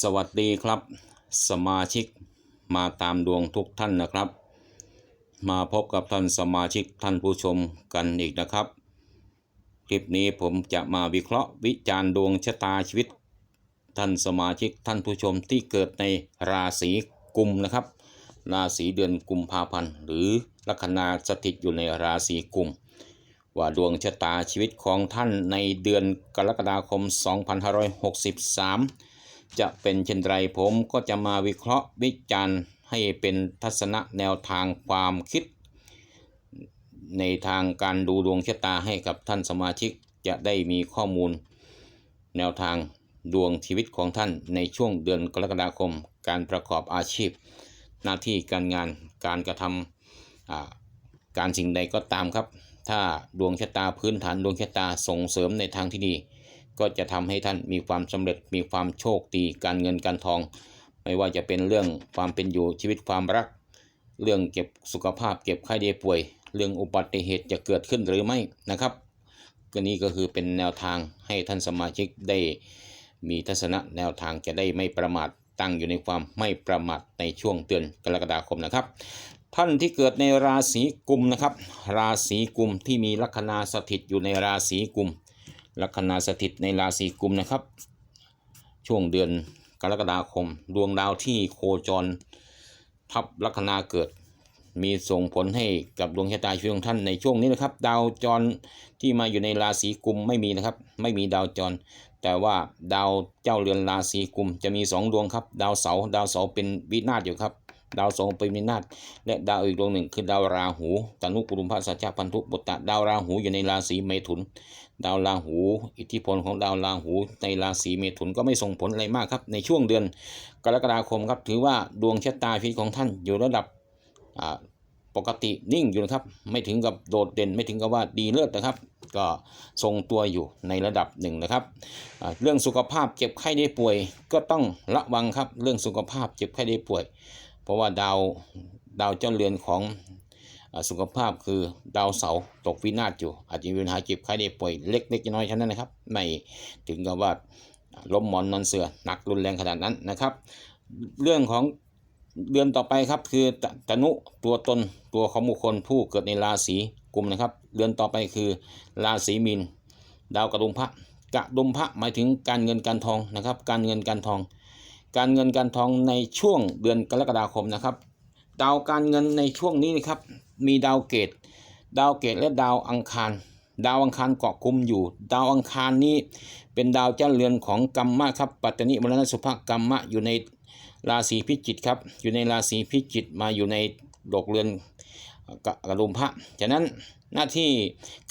สวัสดีครับ สมาชิกมาตามดวงทุกท่านนะครับ มาพบกับท่านสมาชิกท่านผู้ชมกันอีกนะครับ คลิปนี้ผมจะมาวิเคราะห์วิจารณ์ดวงชะตาชีวิต ท่านสมาชิกท่านผู้ชมที่เกิดในราศีกุมนะครับ ราศีเดือนกุมภาพันธ์หรือลัคนาสถิตอยู่ในราศีกุมว่าดวงชะตาชีวิตของท่านในเดือนกรกฎาคม 2563 จะเป็นเช่นไรผมก็จะมาวิเคราะห์วิจารณ์ให้เป็นทัศนะแนวทางความคิด ในทางการดูดวงชะตาให้กับท่านสมาชิกจะได้มีข้อมูล แนวทางดวงชีวิตของท่านในช่วงเดือนกรกฎาคม การประกอบอาชีพ หน้าที่การงานการกระทำอ่าการสิ่งใดก็ตามครับ ถ้าดวงชะตาพื้นฐานดวงชะตาส่งเสริมในทางที่ดี ก็จะทำให้ท่านมีความสำเร็จมีความโชคดีการเงินการทอง ไม่ว่าจะเป็นเรื่องความเป็นอยู่ชีวิตความรัก เรื่องเก็บสุขภาพเก็บไข้ได้ป่วย เรื่องอุบัติเหตุจะเกิดขึ้นหรือไม่นะครับก็นี้ก็คือเป็นแนวทางให้ท่านสมาชิกได้มีทัศนะแนวทางจะได้ไม่ประมาทตั้งอยู่ในความไม่ประมาทในช่วงเดือนกรกฎาคมนะครับ ท่านที่เกิดในราศีกุมนะครับ ราศีกุมที่มีลัคนาสถิตอยู่ในราศีกุม ลัคนาสถิตในราศีกุมนะครับ ช่วงเดือนกรกฎาคม ดวงดาวที่โคจร ทับลัคนาเกิด มีส่งผลให้กับดวงชะตาชีวิตของท่านในช่วงนี้นะครับ ดาวจรที่มาอยู่ในราศีกุมไม่มีนะครับ ไม่มีดาวจร แต่ว่าดาวเจ้าเรือนราศีกุมจะมีสองดวงครับ ดาวเสาร์ดาวเสาร์เป็นวินาศอยู่ครับ ดาวสาร์เป็นวินาศและดาวอีกดวงหนึ่งคือดาวราหูตนุปุรุมพระสัจจพันธุบุตตะดาวราหูอยู่ในราศีเมถุน ดาวราหู อิทธิพลของดาวราหูในราศีเมถุนก็ไม่ส่งผลอะไรมากครับ ในช่วงเดือนกรกฎาคมครับถือว่าดวงชะตาชีวิตของท่านอยู่ระดับปกตินิ่งอยู่นะครับ ไม่ถึงกับโดดเด่นไม่ถึงกับว่าดีเลิศนะครับ ก็ทรงตัวอยู่ในระดับหนึ่งนะครับ เรื่องสุขภาพเจ็บไข้ได้ป่วยก็ต้องระวังครับ เรื่องสุขภาพเจ็บไข้ได้ป่วย เพราะว่าดาวดาวเจ้าเรือนของสุขภาพคือดาวเสาตกวินาศอยู่ อาจจะมีปัญหาเจ็บไข้ได้ป่วยเล็กๆน้อยๆเท่านั้นนะครับไม่ถึงกับว่าล้มหมอนนอนเสือหนักรุนแรงขนาดนั้นนะครับ เรื่องของเดือนต่อไปครับคือตตนุตัวตนตัวของบุคคลผู้เกิดในราศีกุมนะครับ เดือนต่อไปคือราศีมีน ดาวกระดุมพระกระดุมพระหมายถึงการเงินการทองนะครับ การเงินการทอง การเงินการทองในช่วงเดือนกรกฎาคมนะครับ ดาวการเงินในช่วงนี้นะครับ มีดาวเกต ดาวเกตและดาวอังคาร ดาวอังคารเกาะกลุ่มอยู่ ดาวอังคารนี้เป็นดาวเจ้าเรือนของกรรมะครับ ปัตตนิมรณสุภกรรมะอยู่ในราศีพิจิกครับ อยู่ในราศีพิจิกมาอยู่ในดอกเรือนกกระดุมพระ ฉะนั้นหน้าที่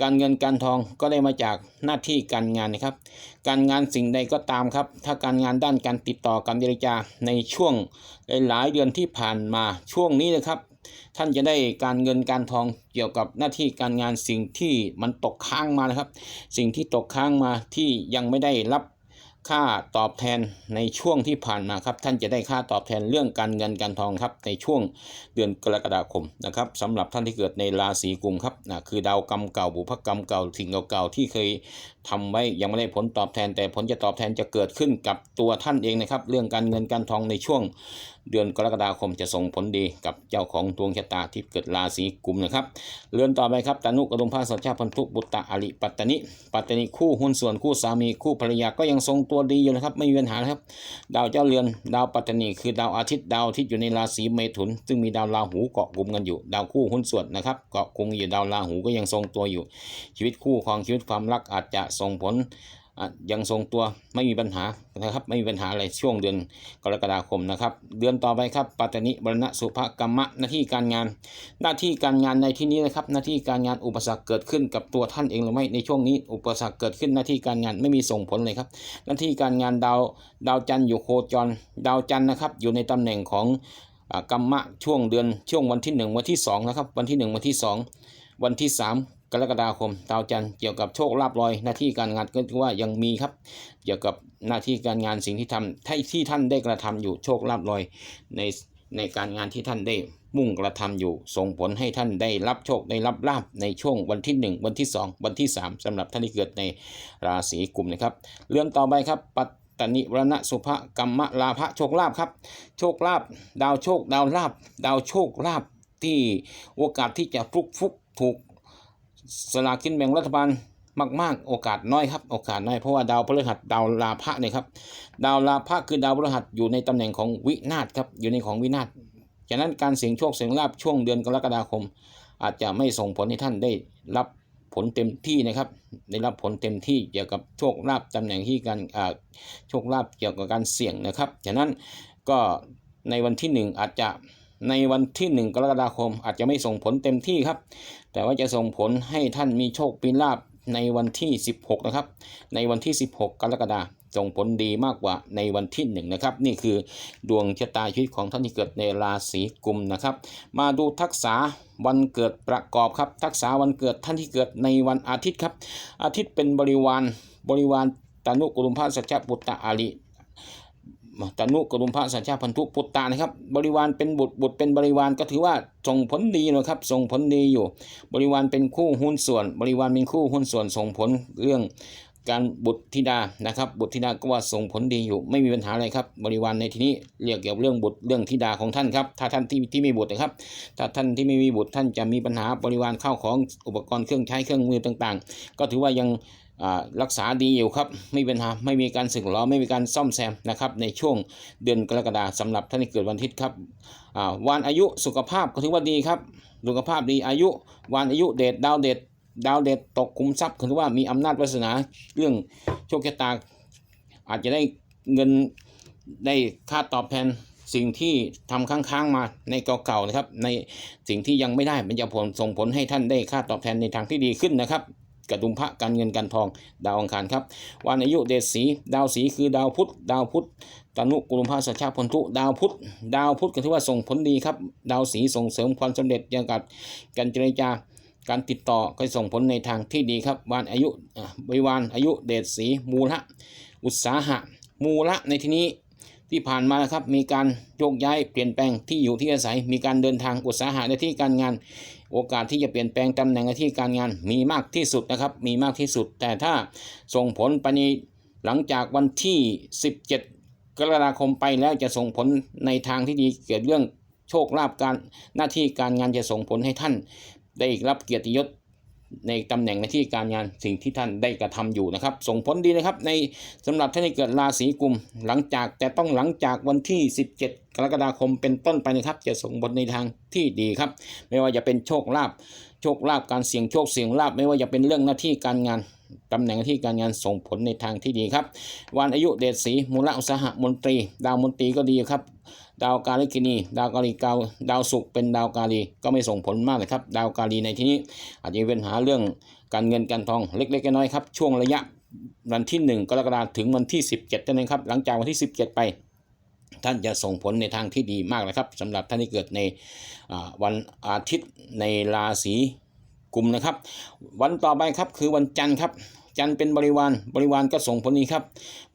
การเงินการทองก็ได้มาจากหน้าที่การงานนะครับ การงานสิ่งใดก็ตามครับ ถ้าการงานด้านการติดต่อการเจรจาในช่วงหลายเดือนที่ผ่านมาช่วงนี้นะครับ ท่านจะได้การเงินการทองเกี่ยวกับหน้าที่การงานสิ่งที่มันตกค้างมานะครับ สิ่งที่ตกค้างมาที่ยังไม่ได้รับ ค่าตอบแทนในช่วงที่ผ่านมาครับท่านจะได้ค่าตอบแทนเรื่องการเงินการทองครับในช่วงเดือนกรกฎาคมนะครับสำหรับท่านที่เกิดในราศีกุมครับนะคือดาวกรรมเก่าบุพกรรมเก่าสิ่งเก่าๆที่เคยทำไว้ยังไม่ได้ผลตอบแทน แต่ผลจะตอบแทนจะเกิดขึ้นกับตัวท่านเองนะครับ เรื่องการเงินการทองในช่วง เดือนกรกฎาคมจะส่งผลดีกับเจ้าของดวงชะตาที่เกิดราศีกุมนะครับ เรือนต่อไปครับตานุกระดุมพระสัจจพันธุบุตตะอริปัตตนิ ปัตตนิคู่หุ้นส่วนคู่สามีคู่ภรรยาก็ยังทรงตัวดีอยู่นะครับ ไม่มีปัญหาครับ ดาวเจ้าเรือนดาวปัตตนิคือดาวอาทิตย์ดาวอาทิตย์อยู่ในราศีเมถุน ซึ่งมีดาวราหูเกาะกลุ่มกันอยู่ ดาวคู่หุ้นส่วนนะครับเกาะกลุ่มอยู่ดาวราหูก็ยังทรงตัวอยู่ ชีวิตคู่ของชีวิตความรักอาจจะส่งผล ยังทรงตัวไม่มีปัญหานะครับไม่มีปัญหาอะไรช่วงเดือนกรกฎาคมนะครับ เดือนต่อไปครับปัตตนิบรณะสุภกรรมะหน้าที่การงาน หน้าที่การงานในที่นี้นะครับหน้าที่การงานอุปสรรคเกิดขึ้นกับตัวท่านเองหรือไม่ในช่วงนี้อุปสรรคเกิดขึ้นหน้าที่การงานไม่มีส่งผลเลยครับ หน้าที่การงานดาวดาวจันทร์อยู่โคจร ดาวจันทร์นะครับอยู่ในตำแหน่งของอกรรมะช่วงเดือนช่วงวันที่หนึ่งวันที่สองนะครับวันที่หนึ่งวันที่สองวันที่สาม รกฎาคมดาวจันทร์เกี่ยวกับโชคลาภลอยหน้าที่การงานก็ถือว่ายังมีครับ เกี่ยวกับหน้าที่การงานสิ่งที่ทำที่ที่ท่านได้กระทำอยู่โชคลาภลอยในในการงานที่ท่านได้มุ่งกระทำอยู่ ส่งผลให้ท่านได้รับโชคได้รับลาภในช่วงวันที่ 1 วันที่ 2 วันที่ 3สำหรับท่านที่เกิดในราศีกุมนะครับ เรื่องต่อไปครับปัตตนิวรณสุภกรรมลาภโชคลาภครับ โชคลาภดาวโชคดาวลาภดาวโชคลาภที่โอกาสที่จะฟลุกฟุกถูก สลากกินแบ่งรัฐบาลมาก ๆ โอกาสน้อยครับ โอกาสน้อยเพราะว่าดาวพฤหัสดาวลาภะเนี่ยครับ ดาวลาภะคือดาวพฤหัสอยู่ในตำแหน่งของวินาศครับ อยู่ในของวินาศฉะนั้นการเสี่ยงโชคเสี่ยงลาภช่วงเดือนกรกฎาคม อาจจะไม่ส่งผลให้ท่านได้รับผลเต็มที่นะครับ ได้รับผลเต็มที่เกี่ยวกับโชคลาภตำแหน่งที่การอ่าโชคลาภเกี่ยวกับการเสี่ยงนะครับ ฉะนั้นก็ในวันที่หนึ่งอาจจะ ในวันที่หนึ่งกรกฎาคม อาจจะไม่ส่งผลเต็มที่ครับ แต่ว่าจะส่งผลให้ท่านมีโชคปีลาภในวันที่ 16 นะครับ ในวันที่ 16 กรกฎาคมส่งผลดีมากกว่าในวันที่1นะครับ นี่คือดวงชะตาชีวิตของท่านที่เกิดในราศีกุมนะครับ มาดูทักษะวันเกิดประกอบครับ ทักษะวันเกิดท่านที่เกิดในวันอาทิตย์ครับ อาทิตย์เป็นบริวารบริวารตานุกุลุมพาสัจจปุตตะอาลิ ตานุกุลุมพาสัจจพันธุปุตตะนะครับ บริวารเป็นบุตรบุตรเป็นบริวารก็ถือว่าส่งผลดีนะครับส่งผลดีอยู่ บริวารเป็นคู่หุ้นส่วน บริวารเป็นคู่หุ้นส่วนส่งผลเรื่องการบุตรธิดานะครับ บุตรธิดาก็ว่าส่งผลดีอยู่ ไม่มีปัญหาอะไรครับ บริวารในที่นี้เรียกเกี่ยวกับเรื่องบุตรเรื่องธิดาของท่านครับ ถ้าท่านที่ที่มีบุตรนะครับ ถ้าท่านที่ไม่มีบุตรท่านจะมีปัญหาบริวารเข้าของอุปกรณ์เครื่องใช้เครื่องมือต่างๆ ก็ถือว่ายัง รักษาดีอยู่ครับไม่มีปัญหาไม่มีการสึกหรอไม่มีการซ่อมแซมนะครับในช่วงเดือนกรกฎาคมสำหรับท่านที่เกิดวันอาทิตย์ครับวันอายุสุขภาพก็ถือว่าดีครับสุขภาพดีอายุวันอายุเดชดาวเดชดาวเดชตกคุ้มทรัพย์คือว่ามีอำนาจวาสนาเรื่องโชคชะตาอาจจะได้เงินได้ค่าตอบแทนสิ่งที่ทำค้างๆมาในเก่าๆนะครับ ในสิ่งที่ยังไม่ได้มันจะผลส่งผลให้ท่านได้ค่าตอบแทนในทางที่ดีขึ้นนะครับ กระดุมพระการเงินการทอง ดาวอังคารครับ วันอายุเดชสีดาวสีคือดาวพุธดาวพุธตนุกุลุมพาสัชาพนธุดาวพุธดาวพุธก็ถือว่าส่งผลดีครับ ดาวสีส่งเสริมความสำเร็จเกี่ยวกับการเจรจาการติดต่อก็ส่งผลในทางที่ดีครับวันอายุบริวารอายุเดชสีมูละอุตสาหะมูละในที่นี้ ที่ผ่านมานะครับมีการโยกย้ายเปลี่ยนแปลงที่อยู่ที่อาศัย มีการเดินทางอุตสาหะในที่การงาน โอกาสที่จะเปลี่ยนแปลงตำแหน่งหน้าที่การงาน มีมากที่สุดนะครับ มีมากที่สุด แต่ถ้าส่งผลไปในหลังจากวันที่ 17 กรกฎาคมไปแล้วจะส่งผลในทางที่ดีเกี่ยวกับเรื่องโชคลาภการหน้าที่การงานจะส่งผลให้ท่าน ได้รับเกียรติยศ ในตำแหน่งหน้าที่การงานสิ่งที่ท่านได้กระทำอยู่นะครับ ส่งผลดีนะครับ ในสำหรับท่านที่เกิดราศีกุม หลังจากแต่ต้องหลังจากวันที่ 17 กรกฎาคมเป็นต้นไปนะครับ จะส่งผลในทางที่ดีครับ ไม่ว่าจะเป็นโชคลาภโชคลาภการเสี่ยงโชคเสี่ยงลาภไม่ว่าจะเป็นเรื่องหน้าที่การงาน ตำแหน่งที่การงานส่งผลในทางที่ดีครับ วันอายุเดชสีมูลอุตสาหะมนตรี ดาวมนตรีก็ดีครับ ดาวกาลิกินี ดาวกาลีเกาดาวศุกเป็นดาวกาลีก็ไม่ส่งผลมากนะครับ ดาวกาลีในที่นี้ อาจจะมีปัญหาเรื่องการเงินการทองเล็กๆน้อยๆครับ ช่วงระยะวันที่ 1 กรกฎาคมถึงวันที่ 17เท่านั้นครับ หลังจากวันที่ 17 ไปท่านจะส่งผลในทางที่ดีมากนะครับสำหรับท่านที่เกิดในวันอาทิตย์ในราศี กลุ่มนะครับ วันต่อไปครับคือวันจันทร์ครับ จันทร์เป็นบริวารบริวารก็ส่งผลดีครับ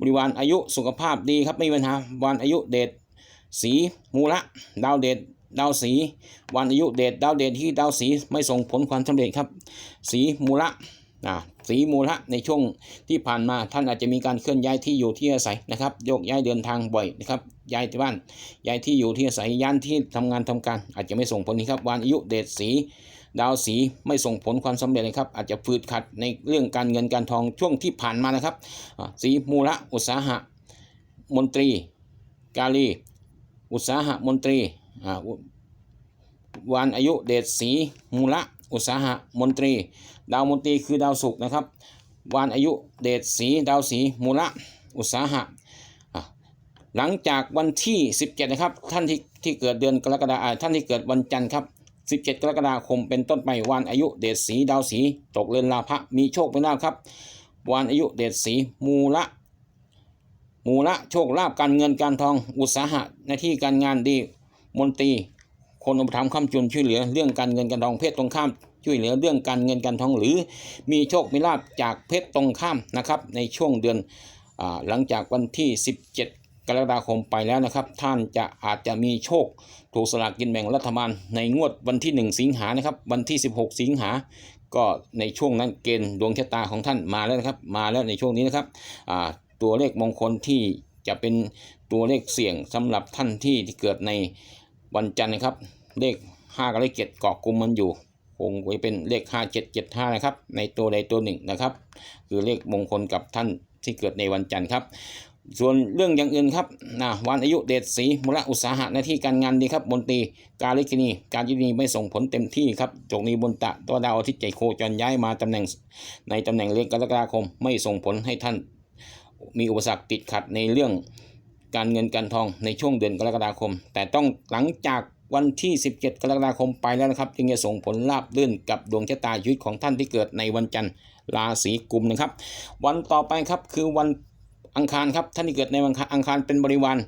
บริวารอายุสุขภาพดีครับไม่มีปัญหาวันอายุเดชสีมูละดาวเดชดาวสีวันอายุเดชดาวเดชที่ดาวสีไม่ส่งผลความสำเร็จครับ สีมูละอ่าสีมูละในช่วงที่ผ่านมาท่านอาจจะมีการเคลื่อนย้ายที่อยู่ที่อาศัยนะครับโยกย้ายเดินทางบ่อยนะครับย้ายที่บ้านย้ายที่อยู่ที่อาศัยย้านที่ทำงานทำการอาจจะไม่ส่งผลนี้ครับวันอายุเดชสี ดาวสีไม่ส่งผลความสำเร็จนะครับ อาจจะฝืดขัดในเรื่องการเงินการทองช่วงที่ผ่านมานะครับ สีมูละอุตสาหะมนตรี กาลี อุตสาหะมนตรีอ่าอุวันอายุเดชสีมูละอุตสาหะมนตรี ดาวมนตรีคือดาวศุกร์นะครับวันอายุเดชสีดาวสีมูละอุตสาหะอะหลังจากวันที่ 17 นะครับ ท่านที่ที่เกิดเดือนกรกฎาคมท่านที่เกิดวันจันทร์ครับ 17 กรกฎาคมเป็นต้นไปวันอายุเดชสีดาวสีตกเรือนลาภะมีโชคเป็นลาภครับ วันอายุเดชสีมูละมูละโชคลาภการเงินการทองอุตสาหะหน้าที่การงานดีมนตรีคนอุปถัมภ์ค้ำจุนช่วยเหลือเรื่องการเงินการทองเพศตรงข้ามช่วยเหลือเรื่องการเงินการทองหรือมีโชคมีลาภจากเพศตรงข้ามนะครับในช่วงเดือนอหลังจากวันที่ 17 กรกฎาคมไปแล้วนะครับ ท่านจะอาจจะมีโชคถูกสลากกินแบ่งรัฐบาล ในงวดวันที่ 1 สิงหานะครับ วันที่ 16 สิงหาก็ในช่วงนั้นเกณฑ์ดวงชะตาของท่านมาแล้วนะครับ มาแล้วในช่วงนี้นะครับตัวเลขมงคลที่จะเป็นตัวเลขเสี่ยงสำหรับท่านที่ที่เกิดในวันจันทร์นะครับ เลข5กับเลข7เกาะกลุ่มมันอยู่คงไว้เป็นเลข 5775 นะครับ ในตัวใดตัวหนึ่งนะครับ คือเลขมงคลกับท่านที่เกิดในวันจันทร์ครับ ส่วนเรื่องอย่างอื่นครับนะวันอายุเดชศรีมูลอุตสาหะหน้าที่การงานดีครับ บนตีกาลิกินี การยินีไม่ส่งผลเต็มที่ครับจกนี้บนตะตัวดาวอาทิตย์ใจโคจรย้ายมาตำแหน่ง ในตำแหน่งเลขกรกฎาคม ไม่ส่งผลให้ท่าน มีอุปสรรคติดขัดในเรื่องการเงินการทองในช่วงเดือนกรกฎาคม แต่ต้องหลังจากวันที่ 17 กรกฎาคมไปแล้วนะครับ จึงจะส่งผลลาบลื่นกับดวงชะตาชีวิตของท่านที่เกิดในวันจันทร์ราศีกุมนะครับ วันต่อไปครับคือวัน อังคารครับท่านที่เกิดในวันอังคารเป็นบริวาร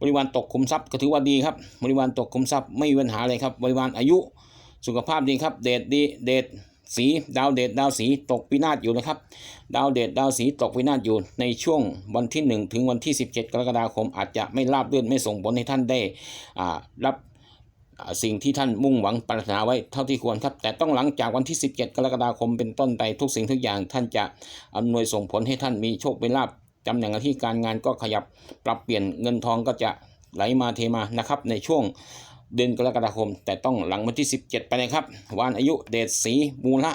บริวารตกคุมทรัพย์ก็ถือว่าดีครับ บริวารตกคุมทรัพย์ไม่มีปัญหาเลยครับบริวารอายุสุขภาพดีครับ เดชดีเดชสีดาวเดชดาวสีตกพินาศอยู่นะครับ ดาวเดชดาวสีตกพินาศอยู่ ในช่วงวันที่ 1 ถึงวันที่ 17 กรกฎาคม อาจจะไม่ราบรื่นไม่ส่งผลให้ท่านได้รับสิ่งที่ท่านมุ่งหวังปรารถนาไว้เท่าที่ควรครับ แต่ต้องหลังจากวันที่ 17 กรกฎาคมเป็นต้นไปทุกสิ่งทุกอย่างท่านจะอำนวยส่งผลให้ท่านมีโชคเป็นลาภ ตำแหน่งหน้าที่การงานก็ขยับปรับเปลี่ยนเงินทองก็จะไหลมาเทมานะครับในช่วงเดือนกรกฎาคม แต่ต้องหลังวันที่ 17 ไปนะครับวันอายุเดชสีมูละ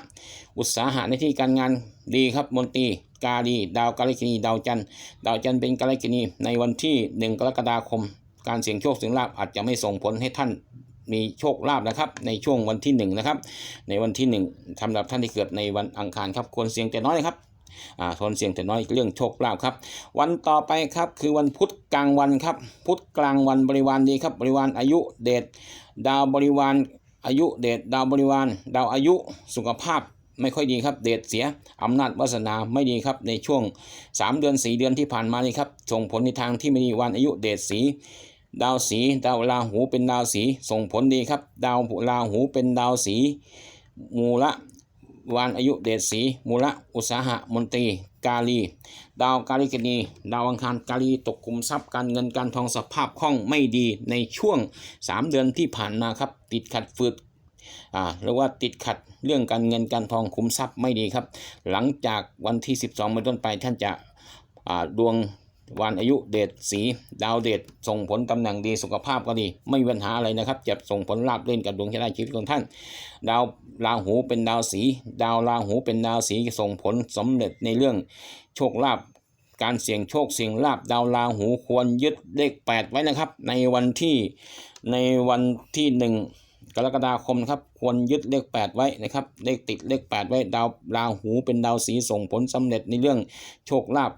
อุตสาหะในที่การงานดีครับมนตรีกาลีดาวกาลิกินีดาวจันทร์ดาวจันทร์เป็นกาลิกินีในวันที่ 1 กรกฎาคม การเสี่ยงโชคเสี่ยงลาภอาจจะไม่ส่งผลให้ท่านมีโชคลาภนะครับในช่วงวันที่หนึ่งนะครับในวันที่หนึ่งสำหรับท่านที่เกิดในวันอังคารครับควรเสี่ยงแต่น้อยนะครับ อ่าทนเสี่ยงแต่น้อยเรื่องโชคลาภครับ วันต่อไปครับคือวันพุธกลางวันครับ พุธกลางวันบริวารดีครับ บริวารอายุเดชดาวบริวารอายุเดชดาวบริวาร ดาวอายุสุขภาพไม่ค่อยดีครับ เดชเสียอำนาจวาสนาไม่ดีครับ ในช่วง 3 เดือน 4 เดือนที่ผ่านมานี่ครับส่งผลในทางที่ไม่ดีวันอายุเดชสีดาวสีดาวราหูเป็นดาวสีส่งผลดีครับ ดาวราหูเป็นดาวสีมูละ วานอายุเดชสีมูละอุตสาหะมนตรี กาลี ดาวกาลิกนี ดาวอังคารกาลีตกกลุ่มทรัพย์การเงินการทองสภาพคล่องไม่ดีในช่วง 3 เดือนที่ผ่านมาครับ ติดขัดฟืดอ่าเรียกว่าติดขัดเรื่องการเงินการทองคุมทรัพย์ไม่ดีครับ หลังจากวันที่ 12เป็นต้นไปท่านจะดวง วันอายุเดชสีดาวเดชส่งผลตำแหน่งดีสุขภาพก็ดี ไม่มีปัญหาอะไรนะครับจะส่งผลลาบเล่นกับดวงชะตาชีวิตของท่าน ดาวราหูเป็นดาวสี ดาวราหูเป็นดาวสีส่งผลสำเร็จในเรื่องโชคลาภการเสี่ยงโชคเสี่ยงลาบดาวราหูควรยึดเลข 8 ไว้นะครับ ในวันที่ในวันที่หนึ่งกรกฎาคมครับควรยึดเลข 8 ไว้นะครับเลขติดเลข 8 ไว้ดาวราหูเป็นดาวสีส่งผลสำเร็จในเรื่องโชคลาภ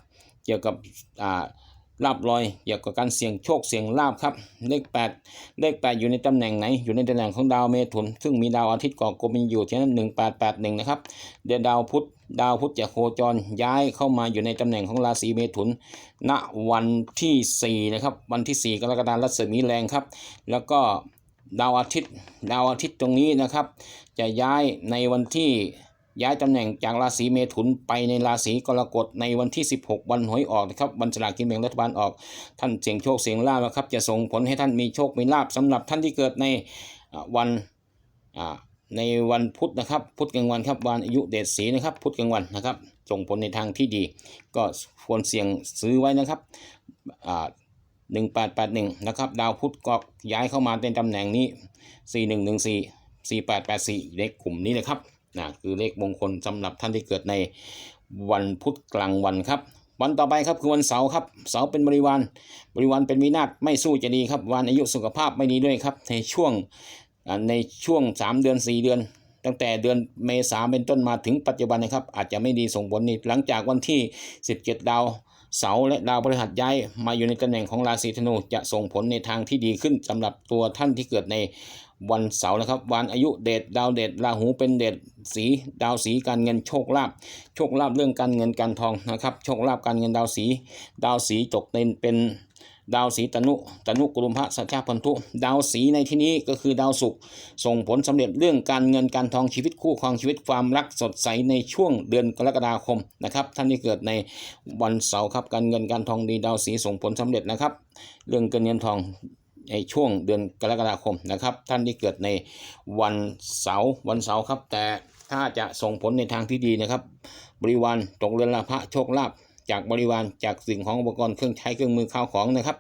เกี่ยวกับอ่าลาบลอยเกี่ยวกับการเสี่ยงโชคเสี่ยงลาบครับ เลข 8 เลข 8 อยู่ในตำแหน่งไหน อยู่ในตำแหน่งของดาวเมถุน ซึ่งมีดาวอาทิตย์ก่อกลมอยู่ที่นั้น1881 นะครับ เดือนดาวพุธดาวพุธจะโคจรย้ายเข้ามาอยู่ในตำแหน่งของราศีเมถุน ณวันที่ 4 นะครับ วันที่ 4 กรกฎาคมรัศมีแรงครับ แล้วก็ดาวอาทิตย์ ดาวอาทิตย์ตรงนี้นะครับ จะย้ายในวันที่ ย้ายตำแหน่งจากราศีเมถุนไปในราศีกรกฎในวันที่ 16 วันหวยออกนะครับวันสลากกินแบ่งรัฐบาลออก ท่านเสี่ยงโชคเสี่ยงลาบนะครับ จะส่งผลให้ท่านมีโชคมีลาบสำหรับท่านที่เกิดในวันในวันพุธนะครับ พุธกลางวันครับวันอายุเดชศรีนะครับ พุธกลางวันนะครับ ส่งผลในทางที่ดี ก็ควรเสี่ยงซื้อไว้นะครับอ่า1881นะครับดาวพุธก็ย้ายเข้ามาในตำแหน่งนี้4114 4884เลขกลุ่มนี้นะครับ นะคือเลขมงคลสำหรับท่านที่เกิดในวันพุธกลางวันครับ วันต่อไปครับคือวันเสาร์ครับ เสาร์เป็นบริวารบริวารเป็นวินาศไม่สู้จะดีครับวันอายุสุขภาพไม่ดีด้วยครับในช่วงในช่วง 3 เดือน 4 เดือน ตั้งแต่เดือนเมษาเป็นต้นมาถึงปัจจุบันนะครับ อาจจะไม่ดีส่งผลนี่หลังจากวันที่ 17 ดาวเสาร์และดาวพฤหัสย้ายมาอยู่ในตำแหน่งของราศีธนูจะส่งผลในทางที่ดีขึ้นสำหรับตัวท่านที่เกิดใน วันเสาร์นะครับ วันอายุเดชดาวเดชราหูเป็นเดชสีดาวสีการเงินโชคลาภโชคลาภเรื่องการเงินการทองนะครับ โชคลาภการเงินดาวสี ดาวสีตกในเป็นดาวสีตนุตนุกุลุมพระสัจจพันธุดาวสีในที่นี้ก็คือดาวศุกร์ส่งผลสำเร็จเรื่องการเงินการทองชีวิตคู่ครองชีวิตความรักสดใสในช่วงเดือนกรกฎาคมนะครับท่านที่เกิดในวันเสาร์ครับการเงินการทองดีดาวสีส่งผลสำเร็จนะครับ เรื่องการเงินทอง ในช่วงเดือนกรกฎาคมนะครับ ท่านที่เกิดในวันเสาร์วันเสาร์ครับ แต่ถ้าจะส่งผลในทางที่ดีนะครับ บริวารตกเรือนลาภะโชคลาภ จากบริวารจากสิ่งของอุปกรณ์เครื่องใช้เครื่องมือข้าวของนะครับ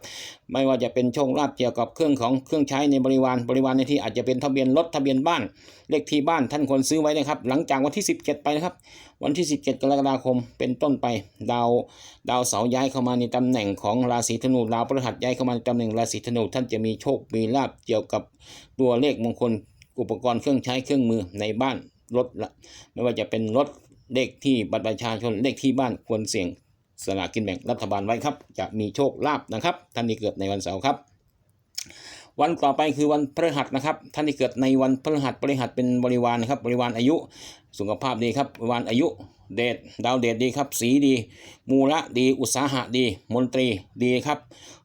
ไม่ว่าจะเป็นโชคลาภเกี่ยวกับเครื่องของเครื่องใช้ในบริวารบริวารในที่อาจจะเป็นทะเบียนรถทะเบียนบ้าน เลขที่บ้านท่านควรซื้อไว้นะครับ หลังจากวันที่ 17 ไปนะครับ วันที่ 17 กรกฎาคมเป็นต้นไป ดาวดาวเสาย้ายเข้ามาในตำแหน่งของราศีธนูดาวพฤหัสย้ายเข้ามาในตำแหน่งราศีธนูท่านจะมีโชคมีลาภเกี่ยวกับตัวเลขมงคลอุปกรณ์เครื่องใช้เครื่องมือในบ้านรถละไม่ว่าจะเป็นรถเลขที่บัตรประชาชนเลขที่บ้านควรเสี่ยง สลากกินแบ่งรัฐบาลไว้ครับ จะมีโชคลาภนะครับ ท่านที่เกิดในวันเสาร์ครับ วันต่อไปคือวันพฤหัสนะครับ ท่านที่เกิดในวันพฤหัสพฤหัสเป็นบริวารนครับบริวารอายุ สุขภาพดีครับบริวารอายุเดชดาวเดชดีครับ สีดี มูละดี อุตสาหะดี มนตรีดีครับ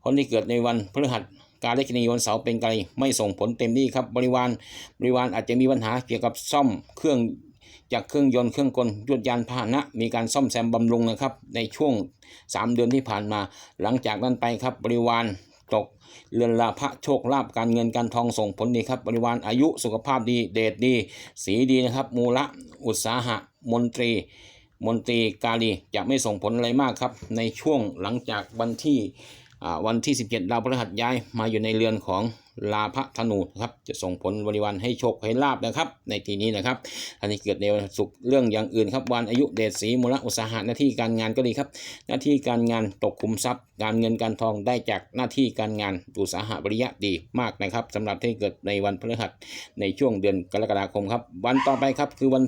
คนที่เกิดในวันพฤหัสการเลขนีวันเสาร์เป็นไกลไม่ส่งผลเต็มที่ครับบริวารบริวารอาจจะมีปัญหาเกี่ยวกับซ่อมเครื่อง จากเครื่องยนต์เครื่องกลยวดยานพาหนะ มีการซ่อมแซมบำรุงนะครับ ในช่วง 3 เดือนที่ผ่านมา หลังจากนั้นไปครับบริวารตกเรือนลาภะโชคลาภการเงินการทองส่งผลดีครับบริวารอายุสุขภาพดีเดชดี สีดีนะครับ มูละอุตสาหะ มนตรี มนตรีกาลีจะไม่ส่งผลอะไรมากครับ ในช่วงหลังจากวันที่วันที่ 17ดาวพฤหัสย้ายมาอยู่ในเรือนของ ลาภธนูครับจะส่งผลบริวารให้โชคให้ลาบนะครับ ในทีนี้นะครับอันนี้เกิดในวันศุกร์เรื่องอย่างอื่นครับ วันอายุเดชสีมูลอุตสาหะหน้าที่การงานก็ดีครับ หน้าที่การงานตกขุมทรัพย์ การเงินการทองได้จากหน้าที่การงานอุตสาหะบริยะดีมากนะครับสำหรับที่เกิดในวันพฤหัสในช่วงเดือนกรกฎาคมครับ วันต่อไปครับคือวัน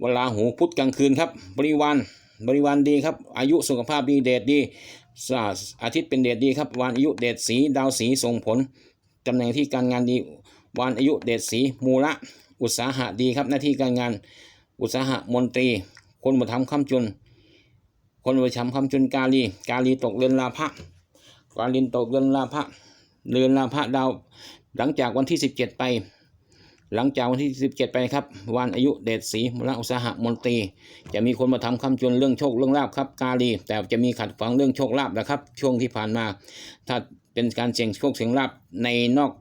เวลาหูพุธกลางคืนครับ บริวารบริวารดีครับ อายุสุขภาพดีเดชดีอาทิตย์เป็นเดชดีครับ วันอายุเดชสีดาวสีส่งผล ตำแหน่งที่การงานดีวันอายุเดชสีมูละ อุตสาหะดีครับ หน้าที่การงาน อุตสาหะมนตรี คนมาทำคำจุน คนประชำคำจุนกาลี กาลีตกเรือนลาภะกาลินตกเรือนลาภะเรือนลาภะดาว หลังจากวันที่ 17 ไป หลังจากวันที่ 17 ไปครับ วันอายุเดชศรีมรอุตสาหะมนตรี จะมีคนมาทำคำจุนเรื่องโชคเรื่องลาภครับ กาลี แต่จะมีขัดขวางเรื่องโชคลาภนะครับ ช่วงที่ผ่านมาถ้า เป็นการเสี่ยงโชคเสี่ยงลาภในนอก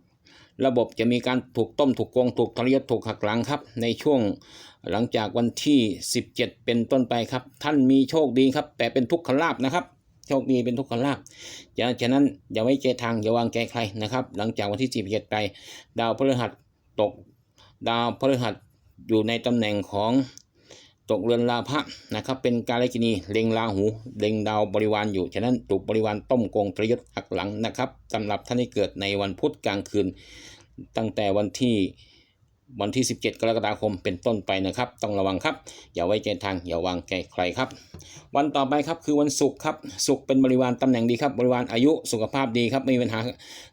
ระบบจะมีการถูกต้มถูกโกงถูกทรยศถูกหักหลังครับ ในช่วงหลังจากวันที่ 17 เป็นต้นไปครับ ท่านมีโชคดีครับ แต่เป็นทุกขลาภนะครับ โชคดีเป็นทุกขลาภฉะนั้นอย่าไว้ใจทางอย่าวางใจใครนะครับ หลังจากวันที่ 17 ไป ดาวพฤหัสตก ดาวพฤหัสอยู่ในตำแหน่งของ ตกเรือนลาพะนะครับ เป็นกาลกินีเล็งราหูเล็งดาวบริวารอยู่ ฉะนั้นถูกบริวารต้มโกงปรยศหักหลังนะครับสำหรับท่านที่เกิดในวันพุธกลางคืน ตั้งแต่วันที่ วันที่ 17 กรกฎาคมเป็นต้นไปนะครับ ต้องระวังครับ อย่าไว้ใจทาง อย่าวางใจใครครับ วันต่อไปครับคือวันศุกร์ครับศุกร์เป็นบริวารตำแหน่งดีครับ บริวารอายุสุขภาพดีครับไม่มีปัญหา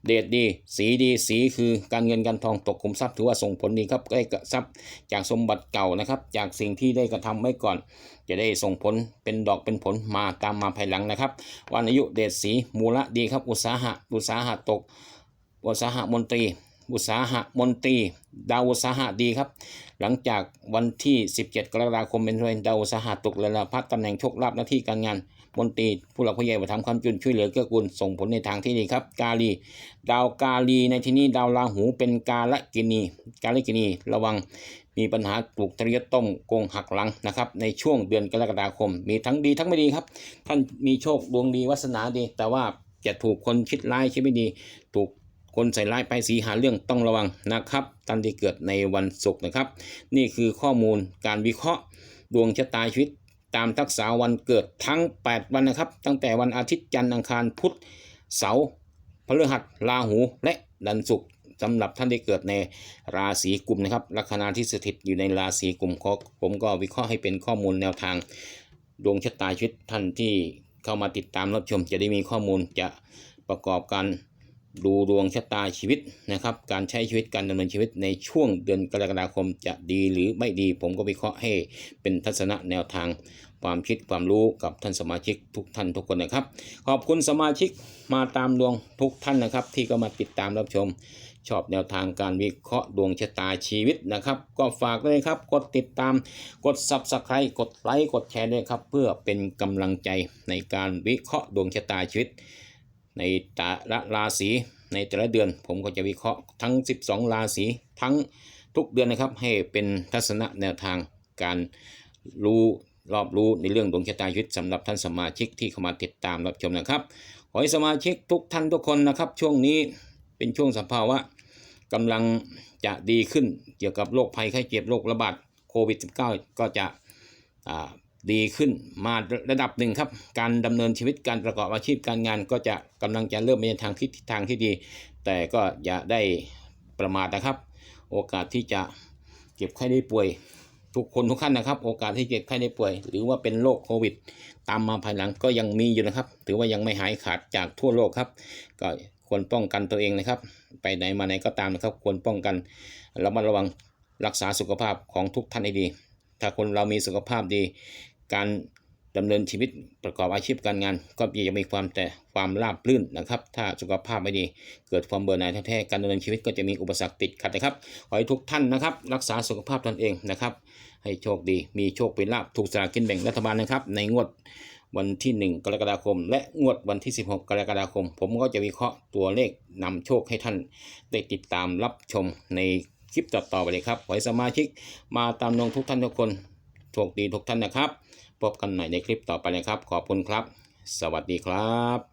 เดชดี สีดีสีคือการเงินการทองตกขุมทรัพย์ถือว่าส่งผลดีครับได้กระทรัพย์จากสมบัติเก่านะครับ จากสิ่งที่ได้กระทำไว้ก่อน จะได้ส่งผลเป็นดอกเป็นผลมาตามมาภายหลังนะครับ วันอายุเดชสีมูละดีครับ อุตสาหะอุตสาหะตกอุตสาหะมนตรี อุตสาหะมนตรี ดาวอุตสาหะดีครับ หลังจากวันที่ 17 กรกฎาคมเป็นต้นดาวอุตสาหะตกเรือนละพัดตำแหน่งโชคลาภหน้าที่การงานมนตรีผู้หลักผู้ใหญ่มาทำความจุนช่วยเหลือเกื้อกูลส่งผลในทางที่ดีครับ กาลี ดาวกาลีในที่นี้ดาวราหูเป็นกาละกินี กาละกินีระวังมีปัญหาถูกทรยศต้มโกงหักหลังนะครับในช่วงเดือนกรกฎาคม มีทั้งดีทั้งไม่ดีครับ ท่านมีโชคดวงดีวาสนาดี แต่ว่าจะถูกคนคิดร้ายคิดไม่ดี ถูก คนใส่ร้ายไปสีหาเรื่องต้องระวังนะครับท่านที่เกิดในวันศุกร์นะครับ นี่คือข้อมูลการวิเคราะห์ ดวงชะตาชีวิต ตามทักษะวันเกิดทั้ง 8 วันนะครับ ตั้งแต่วันอาทิตย์จันทร์อังคารพุธเสาร์พฤหัสราหูและดันศุกร์สำหรับท่านที่เกิดในราศีกุมนะครับลัคนาที่สถิตอยู่ในราศีกุมผมก็วิเคราะห์ให้เป็นข้อมูลแนวทาง ดวงชะตาชีวิตท่านที่เข้ามาติดตามรับชม จะได้มีข้อมูลจะประกอบการ ดูดวงชะตาชีวิตนะครับ การใช้ชีวิตการดำเนินชีวิตในช่วงเดือนกรกฎาคมจะดีหรือไม่ดี ผมก็วิเคราะห์ให้เป็นทัศนะแนวทางความคิดความรู้กับท่านสมาชิกทุกท่านทุกคนนะครับ ขอบคุณสมาชิกมาตามดวงทุกท่านนะครับ ที่ก็มาติดตามรับชม ชอบแนวทางการวิเคราะห์ดวงชะตาชีวิตนะครับ ก็ฝากด้วยครับ กดติดตามกด Subscribe กดไลค์กดแชร์ด้วยครับ เพื่อเป็นกำลังใจในการวิเคราะห์ดวงชะตาชีวิต ในแต่ละราศีในแต่ละเดือน ผมก็จะวิเคราะห์ทั้ง 12 ราศีทั้งทุกเดือนนะครับให้เป็นทัศนะแนวทางการรู้รอบรู้ในเรื่องดวงชะตาชีวิตสำหรับท่านสมาชิกที่เข้ามาติดตามรับชมนะครับขอให้สมาชิกทุกท่านทุกคนนะครับ ช่วงนี้เป็นช่วงสภาวะกำลังจะดีขึ้นเกี่ยวกับโรคภัยไข้เจ็บโรคระบาดโควิด -19 ก็จะอ่า ดีขึ้นมาระดับหนึ่งครับ การดำเนินชีวิตการประกอบอาชีพการงาน ก็จะกำลังจะเริ่มไปในทางทิศทางที่ดี แต่ก็อย่าได้ประมาทนะครับ โอกาสที่จะเจ็บไข้ได้ป่วย ทุกคนทุกท่านนะครับ โอกาสที่เจ็บไข้ได้ป่วย หรือว่าเป็นโรคโควิด ตามมาภายหลังก็ยังมีอยู่นะครับ ถือว่ายังไม่หายขาดจากทั่วโลกครับ ก็ควรป้องกันตัวเองนะครับ ไปไหนมาไหนก็ตามนะครับ ควรป้องกันระมัดระวังรักษาสุขภาพของทุกท่านให้ดี ถ้าคนเรามีสุขภาพดี การดำเนินชีวิตประกอบอาชีพการงาน ก็จะมีความแต่ความราบรื่นนะครับ ถ้าสุขภาพไม่ดีเกิดความเบื่อหน่ายแท้ๆการดำเนินชีวิตก็จะมีอุปสรรคติดขัดนะครับขอให้ทุกท่านนะครับ รักษาสุขภาพตนเองนะครับ ให้โชคดีมีโชคเป็นลาภถูกสลากกินแบ่งรัฐบาลนะครับ ในงวดวันที่ 1 กรกฎาคม และงวดวันที่ 16 กรกฎาคม ผมก็จะวิเคราะห์ตัวเลขนำโชคให้ท่านได้ติดตามรับชมในคลิปต่อๆไปเลยครับขอให้สมาชิกมาตามนงทุกท่านทุกคน โชคดีทุกท่านนะครับ พบกันใหม่ในคลิปต่อไปนะครับ ขอบคุณครับ สวัสดีครับ